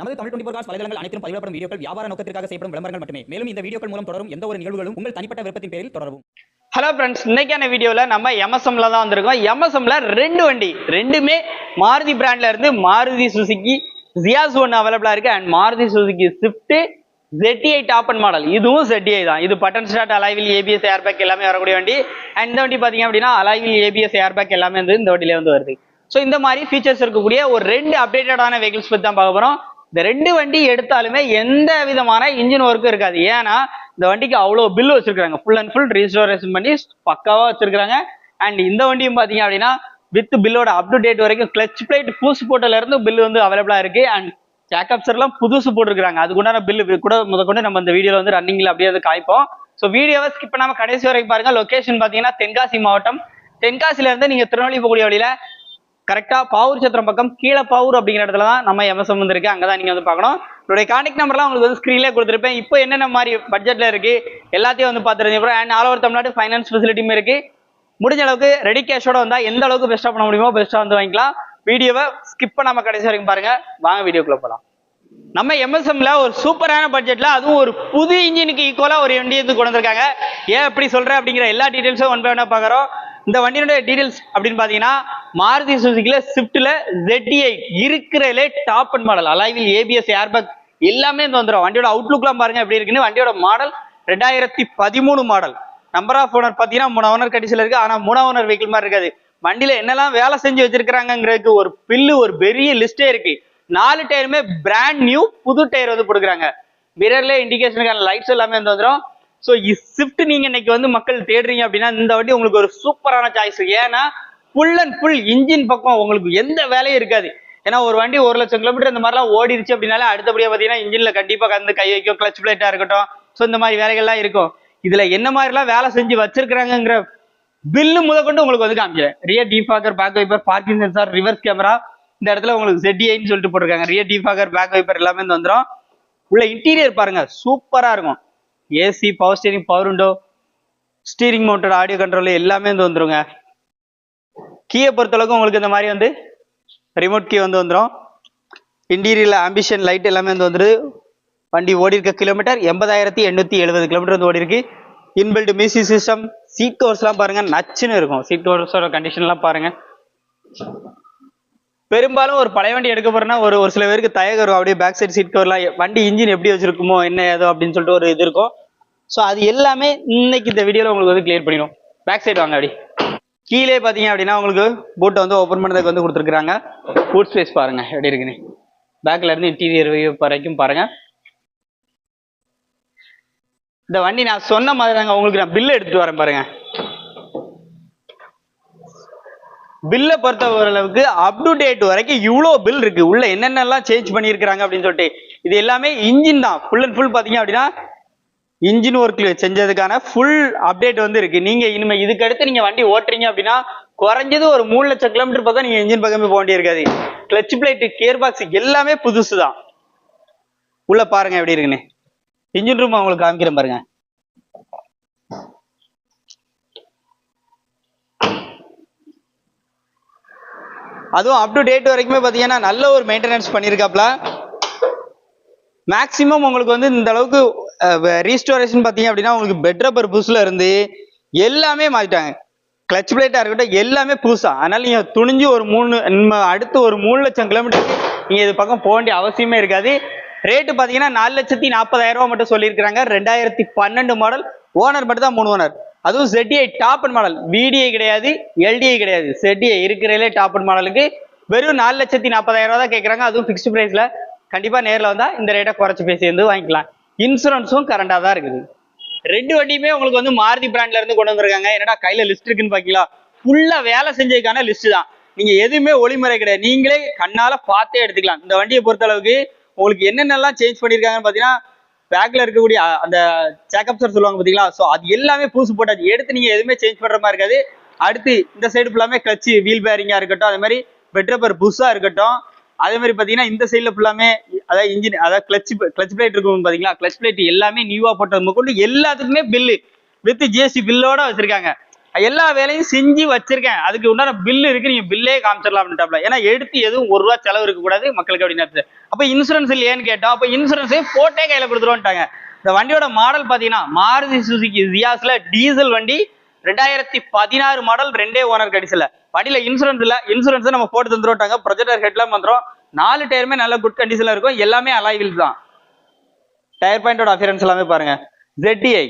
நமது Tamil twenty cos வலைதளங்கள் அனைத்தும் பதிவிடப்படும் வீடியோக்கள் வியாபார நோக்கத்திற்காக செய்யப்படும் விளம்பரங்கள் மட்டுமே. மேலும் இந்த வீடியோக்கள் மூலம் தொடரும் எந்த ஒரு நிகழ்வுகளும் உங்கள் தனிப்பட்ட விருப்பத்தின் பேரில் தொடரவும். ஹலோ ஃப்ரெண்ட்ஸ் இன்னைக்கான வீடியோவில் நம்ம எம்எஸ்எம்ல தான் வந்திருக்கோம். எம்எஸ்எம்ல ரெண்டு வண்டி ரெண்டுமே மாருதி பிராண்ட்ல இருந்து மாருதி சுசுக்கி ஜியாஸ் ஒன்று அவைலபிளா இருக்கு. And Maruti Suzuki Swift ZTI top end model இதுவும் ZTI தான். இது button start alloy wheel ABS airbag எல்லாமே வரக்கூடிய வண்டி. அண்ட் இந்த வண்டி பாத்தீங்க அப்படின்னா அலைவில் ஏபிஎஸ் ஏர்பேக் எல்லாமே வந்து இந்த வண்டியில வந்து வருது. ஸோ இந்த மாதிரி ஃபீச்சர்ஸ் இருக்கக்கூடிய ஒரு ரெண்டு அப்டேட்டடான வெஹிக்கிள்ஸ் பற்றி தான் பார்க்க போகிறோம் இந்த ரெண்டு வண்டி எடுத்தாலுமே எந்த விதமான இன்ஜின் ஒர்க்கும் இருக்காது. ஏன்னா இந்த வண்டிக்கு அவ்வளோ பில் வச்சிருக்காங்க ஃபுல் அண்ட் ஃபுல் ரீஸ்டோரேஷன் பண்ணி பக்காவாக வச்சிருக்காங்க அண்ட் இந்த வண்டியும் பார்த்தீங்க அப்படின்னா வித் பில்லோட அப் டு டேட் வரைக்கும் கிளச் பிளேட் பூசு போட்டல இருந்து பில் வந்து அவைலபிளா இருக்கு. அண்ட் ஜாக்கப்ஸ் எல்லாம் புதுசு போட்டிருக்காங்க அதுக்குண்டான பில்லு கூட முதற்கொண்டு நம்ம இந்த வீடியோல வந்து ரன்னிங்ல அப்படியே வந்து காய்ப்போம் ஸோ வீடியோவை ஸ்கிப் பண்ணாம கடைசி வரைக்கும் பாருங்க. லொகேஷன் பாத்தீங்கன்னா தென்காசி மாவட்டம். தென்காசில இருந்து நீங்க திருநெல்வேலி போகக்கூடிய வழியில கரெக்டாக பாவூர் சத்திரம் பக்கம் கீழே பாவூர் அப்படிங்கிற இடத்துல தான் நம்ம எம்எஸ்எம் வந்துருக்கு. அங்கே தான் நீங்கள் வந்து பார்க்கணும். என்னுடைய கான்டெக்ட் நம்பர்லாம் உங்களுக்கு வந்து ஸ்க்ரீன்லேயே கொடுத்துருப்பேன். இப்போ என்னென்ன மாதிரி பட்ஜெட்டில் இருக்குது எல்லாத்தையும் வந்து பார்த்துருந்தீங்க and all over Tamil Nadu finance ஃபெசிலிட்டியும் இருக்குது முடிஞ்ச அளவுக்கு ரெடி கேஷோட வந்தால் எந்த அளவுக்கு பெஸ்ட்டாக பண்ண முடியுமோ பெஸ்ட்டாக வந்து வாங்கிக்கலாம். வீடியோவை ஸ்கிப் பண்ணாமல் கடைசி வரைக்கும் பாருங்கள் வாங்க வீடியோக்குள்ளே போகலாம் நம்ம எம்எஸ்எம்ல ஒரு சூப்பரான பட்ஜெட்ல அதுவும் ஒரு புது இன்ஜினுக்கு ஈக்குவலா ஒரு வண்டி வந்து கொண்டு வந்திருக்காங்க. ஏன் எப்படி சொல்றேன் அப்படிங்கிற எல்லா டீடைல்ஸும் ஒன் பை ஒன்னா பாக்குறோம் இந்த வண்டியினுடைய டீடைல்ஸ் அப்படின்னு பாத்தீங்கன்னா மாருதி சுசுக்கில ஸ்விஃப்ட்ல ZTI இருக்கிறதுலே top end model alloy wheel ABS airbag எல்லாமே இந்த வந்துடும் வண்டியோட அவுட்லுக்லாம் பாருங்க எப்படி இருக்குன்னு. வண்டியோட மாடல் ரெண்டாயிரத்தி பதிமூணு மாடல் நம்பர் ஆஃப் ஓனர் பார்த்தீங்கன்னா மூணு ஓனர் கண்டிஷன்ல இருக்கு. ஆனால் மூணா ஓனர் வெஹிக்கிள் மாதிரி இருக்காது. வண்டியில என்னெல்லாம் வேலை செஞ்சு வச்சிருக்கிறாங்கிறதுக்கு ஒரு பில்லு ஒரு பெரிய லிஸ்டே இருக்கு. நாலு டயருமே பிராண்ட் நியூ புது டயர் வந்து கொடுக்குறாங்க மிரர்ல இண்டிகேஷனுக்கான லைட்ஸ் எல்லாமே வந்து வந்துடும் ஸோ ஸ்விஃப்ட் நீங்க இன்னைக்கு வந்து மக்கள் தேடுறீங்க அப்படின்னா இந்த வண்டி உங்களுக்கு ஒரு சூப்பரான சாய்ஸ் ஏன்னா ஃபுல் அண்ட் ஃபுல் இன்ஜின் பக்கம் உங்களுக்கு எந்த வேலையும் இருக்காது. ஏன்னா ஒரு வண்டி ஒரு லட்சம் கிலோமீட்டர் இந்த மாதிரிலாம் ஓடிடுச்சு அப்படின்னாலே அடுத்தபடியாக பார்த்தீங்கன்னா இன்ஜினில் கண்டிப்பாக கந்து கை வைக்கும் கிளச் பிளேட்டாக இருக்கட்டும். ஸோ இந்த மாதிரி வேலைகள்லாம் இருக்கும். இதில் என்ன மாதிரிலாம் வேலை செஞ்சு வச்சிருக்கிறாங்கங்கிற பில்லு முதற்கொண்டு உங்களுக்கு வந்து காமிக்கிறேன். Rear defogger back wiper parking sensor reverse camera இந்த இடத்துல உங்களுக்கு செட்டிஐன்னு சொல்லிட்டு போட்டிருக்காங்க. ரியர் டீஃபாக்கர் பேக் வைப்பர் எல்லாமே வந்து வந்துடும் உள்ள இன்டீரியர் பாருங்க சூப்பராக இருக்கும். AC power steering power window steering mounted audio control எல்லாமே வந்து வந்துருங்க. கீயை பொறுத்தளவுக்கு உங்களுக்கு இந்த மாதிரி வந்து ரிமோட் கீ வந்து வந்துடும் இன்டீரியரில் ஆம்பிஷன் லைட் எல்லாமே வந்து வந்துடுது வண்டி ஓடி இருக்க கிலோமீட்டர் எண்பதாயிரத்தி எண்ணூற்றி எழுபது கிலோமீட்டர் வந்து ஓடி இருக்கு. இன்பில்ட் மியூசிக் சிஸ்டம் சீட் கவர்ஸ்லாம் பாருங்கள் நச்சுன்னு இருக்கும். சீட் கவர்ஸோட கண்டிஷன்லாம் பாருங்கள் பெரும்பாலும் ஒரு பழைய வண்டி எடுக்க போறேன்னா ஒரு ஒரு சில பேருக்கு தயக்கம் வரும் அப்படியே பேக் சைடு சீட் கவர்லாம் வண்டி இன்ஜின் எப்படி வச்சிருக்குமோ என்ன ஏதோ அப்படின்னு சொல்லிட்டு ஒரு இது இருக்கும். ஸோ அது எல்லாமே இன்னைக்கு இந்த வீடியோவில் உங்களுக்கு வந்து கிளியர் பண்ணிடும் பேக் சைடு வாங்க அப்படி. கீழே பார்த்தீங்க அப்படின்னா உங்களுக்கு பூட்டை வந்து ஓப்பன் பண்ணதுக்கு வந்து கொடுத்துருக்குறாங்க. பூட் ஸ்பேஸ் பாருங்க எப்படி இருக்குன்னு. பேக்ல இருந்து இன்டீரியர் வியூ வரைக்கும் பாருங்க. இந்த வண்டி நான் சொன்ன மாதிரி தாங்க உங்களுக்கு நான் பில்லு எடுத்துட்டு வரேன் பாருங்க. பில்லை பொறுத்த ஓரளவுக்கு அப் டு டேட் வரைக்கும் இவ்வளோ பில் இருக்கு. உள்ள என்னென்னலாம் சேஞ்ச் பண்ணியிருக்கிறாங்க அப்படின்னு சொல்லிட்டு இது எல்லாமே இன்ஜின் தான். ஃபுல் அண்ட் ஃபுல் பார்த்தீங்க அப்படின்னா இன்ஜின் ஒர்க் செஞ்சதுக்கான ஃபுல் அப்டேட் வந்து இருக்கு. நீங்க இனிமே இதுக்கு அடுத்து நீங்க வண்டி ஓட்டுறீங்க அப்படின்னா குறைஞ்சது ஒரு மூணு லட்சம் கிலோமீட்டர் பார்த்தா நீங்க இன்ஜின் பக்கமே போக வேண்டியிருக்காது கிளச் பிளேட் கியர் பாக்ஸ் எல்லாமே புதுசு தான் உள்ள பாருங்க எப்படி இருக்குன்னு. இன்ஜின் ரூம் உங்களுக்கு காமிக்கிறேன் பாருங்க. அதுவும் அப் டு டேட் வரைக்குமே பார்த்தீங்கன்னா நல்ல ஒரு மெயின்டெனன்ஸ் பண்ணியிருக்காப்ல. மேக்சிமம் உங்களுக்கு வந்து இந்த அளவுக்கு ரீஸ்டோரேஷன் பார்த்தீங்க அப்படின்னா உங்களுக்கு பெட் ரப்பர் இருந்து எல்லாமே மாற்றிட்டாங்க கிளச் பிளேட்டாக இருக்கட்டும் எல்லாமே புதுசாக அதனால் நீங்கள் துணிஞ்சு ஒரு மூணு நம்ம அடுத்து ஒரு மூணு லட்சம் கிலோமீட்டருக்கு நீங்கள் இது பக்கம் போக வேண்டிய அவசியமே இருக்காது. ரேட்டு பார்த்தீங்கன்னா நாலு லட்சத்தி நாற்பதாயிரம் ரூபாய் மட்டும் சொல்லியிருக்கிறாங்க. ரெண்டாயிரத்தி பன்னெண்டு மாடல் ஓனர் மட்டும் தான் மூணு ஓனர் அதுவும் ZTI top end model VDI கிடையாது எல்டிஐ கிடையாது. செட்டிஐ இருக்கிறதுலே டாப் அண்ட் மாடலுக்கு வெறும் நாலு லட்சத்தி நாற்பதாயிரம் ரூபா தான் கேட்குறாங்க அதுவும் ஃபிக்ஸ்டு ப்ரைஸில் கண்டிப்பாக நேரில் வந்தால் இந்த ரேட்டை குறைச்சி பேசி வந்து வாங்கிக்கலாம். இன்சூரன்ஸும் கரண்டாக தான் இருக்குது. ரெண்டு வண்டியுமே உங்களுக்கு வந்து மாருதி பிராண்ட்ல இருந்து கொண்டு வந்திருக்காங்க. என்னடா கையில் லிஸ்ட் இருக்குன்னு பாக்கீங்களா? ஃபுல்லாக வேலை செஞ்சதுக்கான லிஸ்ட் தான். நீங்கள் எதுவுமே ஒளிமுறை கிடையாது. நீங்களே கண்ணால் பார்த்தே எடுத்துக்கலாம். இந்த வண்டியை பொறுத்தளவுக்கு உங்களுக்கு என்னென்னலாம் சேஞ்ச் பண்ணியிருக்காங்கன்னு பார்த்தீங்கன்னா பேக்கில் இருக்கக்கூடிய அந்த அந்த சேக்கப்சர் சொல்லுவாங்க பார்த்தீங்களா ஸோ அது எல்லாமே பூசு போட்டாச்சு எடுத்து நீங்கள் எதுவுமே சேஞ்ச் பண்ணுற மாதிரி இருக்காது. அடுத்து இந்த சைடு ஃபுல்லாமே கிளச்சு வீல் பேரிங்காக இருக்கட்டும் அது மாதிரி பெட்ரப்பர் புஷ்ஷாக இருக்கட்டும் அதே மாதிரி பாத்தீங்கன்னா இந்த சைடில் ஃபுல்லாமே அதாவது இன்ஜின் அதாவது கிளச் கிளச் பிளேட் இருக்கும் பாத்தீங்களா? கிளச் பிளேட் எல்லாமே நியூவா போட்டது கொண்டு எல்லாத்துக்குமே பில்லு வித் ஜிஎஸ்டி பில்லோட வச்சிருக்காங்க. எல்லா வேலையும் செஞ்சு வச்சிருக்கேன். அதுக்கு உண்டான பில்லு இருக்கு நீங்க பில்லே காமிச்சிடலாம் அப்படின்ட்டாப்ல. ஏன்னா எடுத்து எதுவும் ஒரு ரூபா செலவு இருக்க கூடாது மக்களுக்கு அப்படின்னு அப்ப இன்சூரன்ஸ் இல்லையேன்னு கேட்டோம் அப்ப இன்சூரன்ஸே போட்டே கையில கொடுத்துருவோம்ட்டாங்க இந்த வண்டியோட மாடல் பாத்தீங்கன்னா மாருதி சுசுகி ஜியாஸ்ல டீசல் வண்டி ரெண்டாயிரத்தி பதினாறு மாடல் ரெண்டே ஓனர் கடிசல வண்டியில இன்சூரன்ஸ் இல்ல இன்சூரன்ஸ் நம்ம போட்டு தந்துருவாங்க ப்ரொஜெக்டர் ஹெட்லாம் வந்துடும் நாலு டயருமே நல்ல குட் கண்டிஷன்ல இருக்கும். எல்லாமே அலாய் தான். டயர் பாயிண்டோட அஃபியரன்ஸ் எல்லாமே பாருங்க. ஜெட்டிஐ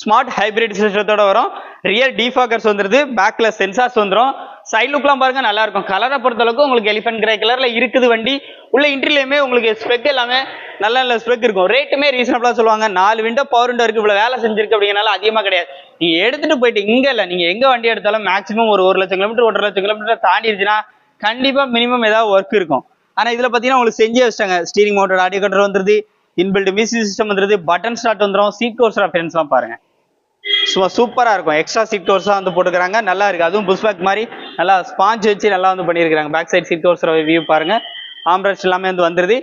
ஸ்மார்ட் ஹைபிரிட் சிஸ்டத்தோட வரும். ரியர் டிஃபாக்கர்ஸ் வந்துருது. பேக்ல சென்சார்ஸ் வந்துடும் சைட் லுக்லாம் பாருங்க நல்லா இருக்கும். கலரை பொறுத்தளவுக்கு உங்களுக்கு எலிஃபென்ட் கிரே கலர்ல இருக்குது வண்டி. உள்ள இன்ட்ரிலையுமே உங்களுக்கு ஸ்பெக் எல்லாமே நல்ல நல்ல ஸ்பெக் இருக்கும். ரேட்டுமே ரீசனபிளா சொல்லுவாங்க. நாலு விண்டோ பவர் விண்டோ இருக்கு. இவ்வளவு வேலை செஞ்சிருக்கு அப்படிங்கறனால அதிகமா கிடையாது. நீங்க எடுத்துட்டு போயிட்டு இங்க இல்ல. நீங்க எங்க வண்டி எடுத்தாலும் மேக்ஸிமம் ஒரு ஒரு லட்சம் கிலோமீட்டர் ஒன்றரை லட்சம் கிலோமீட்டர் தாண்டிடுச்சுன்னா கண்டிப்பா மினிமம் ஏதாவது ஒர்க் இருக்கும். ஆனா இதுல பாத்தீங்கன்னா உங்களுக்கு செஞ்சே வச்சிட்டாங்க. ஸ்டீரிங் மோட்டர் ஆடியோ கண்ட்ரோல் வந்துருது. இன்பில்ட் மியூசிக் சிஸ்டம் வந்துருது. பட்டன் ஸ்டார்ட் வந்துடும் சீட் கோர்ஸ் எல்லாம் பாருங்க. சும்மா சூப்பரா இருக்கும். எக்ஸ்ட்ரா சீட் கவர்ஸ் வந்து போட்டுக்கிறாங்க. நல்லா இருக்கு. அதுவும் புஷ் பேக் மாதிரி. நல்லா ஸ்பாஞ்ச் வச்சு நல்லா வந்து பண்ணியிருக்காங்க back side seat covers view பாருங்க. ஆம்ரஸ்ட் எல்லாமே வந்து வந்துருது.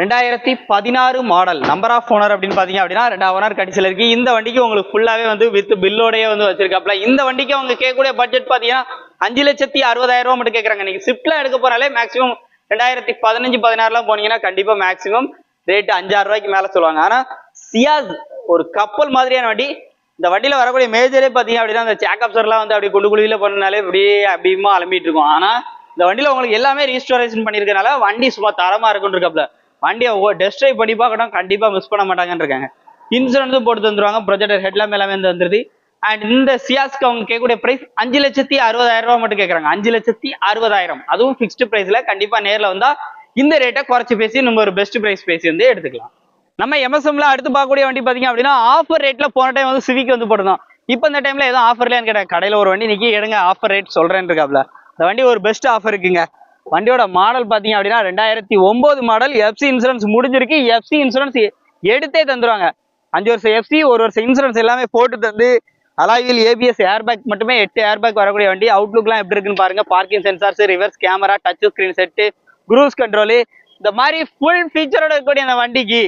ரெண்டாயிரத்தி பதினாறு மாடல் நம்பர் ஆஃப் ஓனர் அப்படின்னு பார்த்தீங்க அப்படின்னா ரெண்டாவது ஓனர் கடைசியில் இருக்கு. இந்த வண்டிக்கு உங்களுக்கு ஃபுல்லாவே வந்து வித் பில்லோடையே வந்து வச்சிருக்காப்ல இந்த வண்டிக்கு அவங்க கேட்கக்கூடிய பட்ஜெட் பார்த்தீங்கன்னா அஞ்சு லட்சத்தி அறுபதாயிரம் ரூபா மட்டும் கேட்குறாங்க. நீங்கள் ஸ்விஃப்ட்லாம் எடுக்க போனாலே மேக்ஸிமம் ரெண்டாயிரத்தி பதினஞ்சு பதினாறுலாம் போனீங்கன்னா கண்டிப்பாக மேக்ஸிமம் ரேட்டு அஞ்சாறு ரூபாய்க்கு மேலே சொல்லுவாங்க. ஆனால் சியாஸ் ஒரு கப்பல் மாதிரியான வண்டி இந்த வண்டியில வரக்கூடிய மேஜரே பார்த்தீங்க அப்படின்னா அந்த சேக்கப்சர்லாம் வந்து அப்படி குண்டு குழியில பண்ணனாலே அப்படியே அப்படியுமா அலம்பிட்டு இருக்கும். ஆனா இந்த வண்டியில உங்களுக்கு எல்லாமே ரீஸ்டோரேஷன் பண்ணியிருக்கனால வண்டி சும்மா தரமா இருக்குன்னு இருக்காப்ல. வண்டியை டெஸ்ட் ட்ரைவ் பண்ணி பார்க்கணும் கண்டிப்பாக மிஸ் பண்ண மாட்டாங்கன்னு இருக்காங்க. இன்சூரன்ஸும் போட்டு தந்துருவாங்க ப்ரொஜெக்டர் ஹெட்லாம் எல்லாமே வந்து வந்துருது அண்ட் இந்த சியாஸ்க்கு அவங்க கேட்கக்கூடிய ப்ரைஸ் அஞ்சு லட்சத்தி அறுபதாயிரம் ரூபாய் மட்டும் கேட்கறாங்க. அஞ்சு லட்சத்தி அறுபதாயிரம். அதுவும் ஃபிக்ஸ்டு ப்ரைஸில் கண்டிப்பா நேர்ல வந்தால் இந்த ரேட்டை குறைச்சி பேசி நம்ம ஒரு பெஸ்ட் ப்ரைஸ் பேசி வந்து எடுத்துக்கலாம். நம்ம எம்எஸ்எம்ல அடுத்து பார்க்கக்கூடிய வண்டி பாத்தீங்க அப்படின்னா ஆஃபர் ரேட்ல போன டைம் வந்து சிவிக் வந்து போட்டிருந்தோம் இப்போ இந்த டைம்ல எதுவும் ஆஃபர்லன்னு கேட்டேன். கடையில ஒரு வண்டி நிக்கி எடுங்க ஆஃபர் ரேட் சொல்கிறேன்னு இருக்காப்ல. இந்த வண்டி ஒரு பெஸ்ட் ஆஃபர் இருக்குங்க. வண்டியோட மாடல் பாத்தீங்க அப்படின்னா ரெண்டாயிரத்தி ஒன்பது மாடல் எஃப்சி இன்சூரன்ஸ் முடிஞ்சிருக்கு. எஃப்சி இன்சூரன்ஸ் எடுத்தே தந்துருவாங்க. அஞ்சு வருஷம் எஃப்சி ஒரு வருஷம் இன்சூரன்ஸ் எல்லாமே போட்டு தந்து அலாயில் ஏபிஎஸ் ஏர்பேக் மட்டுமே எட்டு ஏர்பேக் வரக்கூடிய வண்டி. அவுட்லுக்லாம் எப்படி இருக்குன்னு பாருங்க. Parking sensors reverse camera touch screen set cruise control இந்த மாதிரி ஃபுல் ஃபீச்சரோட இருக்கக்கூடிய அந்த வண்டிக்கு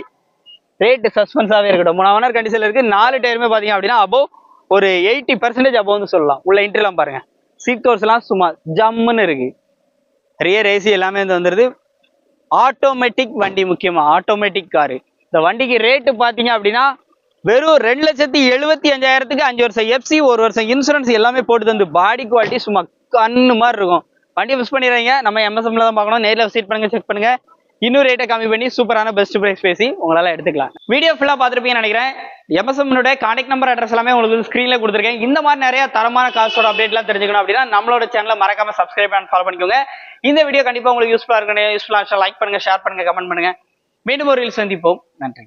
ரேட் சஸ்பென்ஸாகவே இருக்கட்டும். மூணு ஓனர் கண்டிஷன்ல இருக்குது நாலு டயருமே பார்த்தீங்க அப்படின்னா அபோவ் ஒரு எயிட்டி பர்சன்டேஜ் அப்போ வந்து சொல்லலாம். உள்ள இன்ட்ரெலாம் பாருங்கள் சீட் கோர்ஸ்லாம் சும்மா ஜம்முன்னு இருக்குது ரியர் ஏசி எல்லாமே வந்து வந்துடுது ஆட்டோமேட்டிக் வண்டி முக்கியமாக ஆட்டோமேட்டிக் காரு இந்த வண்டிக்கு ரேட்டு பார்த்தீங்க அப்படின்னா வெறும் ரெண்டு லட்சத்தி எழுபத்தி அஞ்சாயிரத்துக்கு அஞ்சு வருஷம் எஃப்சி ஒரு வருஷம் இன்சூரன்ஸ் எல்லாமே போட்டு தந்து பாடி குவாலிட்டி சும்மா கண்ணு மாதிரி இருக்கும். வண்டி மிஸ் பண்ணிடுறீங்க நம்ம எம்எஸ்எம்ல தான் பார்க்கணும். நேரில் விசிட் பண்ணுங்க செக் பண்ணுங்க. இன்னும் ரேட்டை கம்மி பண்ணி சூப்பரான பெஸ்ட் ப்ரைஸ் பேசி உங்களால எடுத்துக்கலாம். வீடியோ ஃபுல்லா பார்த்துருப்பீங்கன்னு நினைக்கிறேன். எம்எஸ்எம்னுடைய கான்டாக்ட் நம்பர் அட்ரஸ் எல்லாமே உங்களுக்கு ஸ்க்ரீனில் கொடுத்துருக்கேன். இந்த மாதிரி நிறைய தரமான காசோட அப்டேட்லாம் தெரிஞ்சுக்கணும் அப்படின்னா நம்மளோட சேனலை மறக்காம சப்ஸ்கிரைப் அண்ட் ஃபாலோ பண்ணிக்கோங்க. இந்த வீடியோ கண்டிப்பா உங்களுக்கு யூஸ்ஃபுல்லா இருக்கணும் யூஸ்ஃபுல்லா லைக் பண்ணுங்க ஷேர் பண்ணுங்க கமெண்ட் பண்ணுங்க. மீண்டும் ஒரு ரீல் சந்திப்போம். நன்றி.